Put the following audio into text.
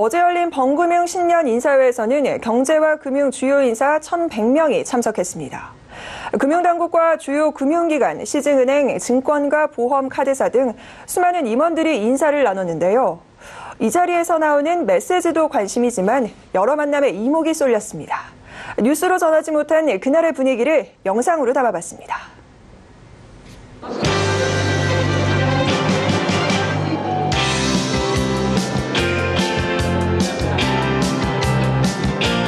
어제 열린 범금융 신년 인사회에서는 경제와 금융 주요 인사 1,100명이 참석했습니다. 금융당국과 주요 금융기관, 시중은행, 증권가 보험, 카드사 등 수많은 임원들이 인사를 나눴는데요. 이 자리에서 나오는 메시지도 관심이지만 여러 만남에 이목이 쏠렸습니다. 뉴스로 전하지 못한 그날의 분위기를 영상으로 담아봤습니다. Bye.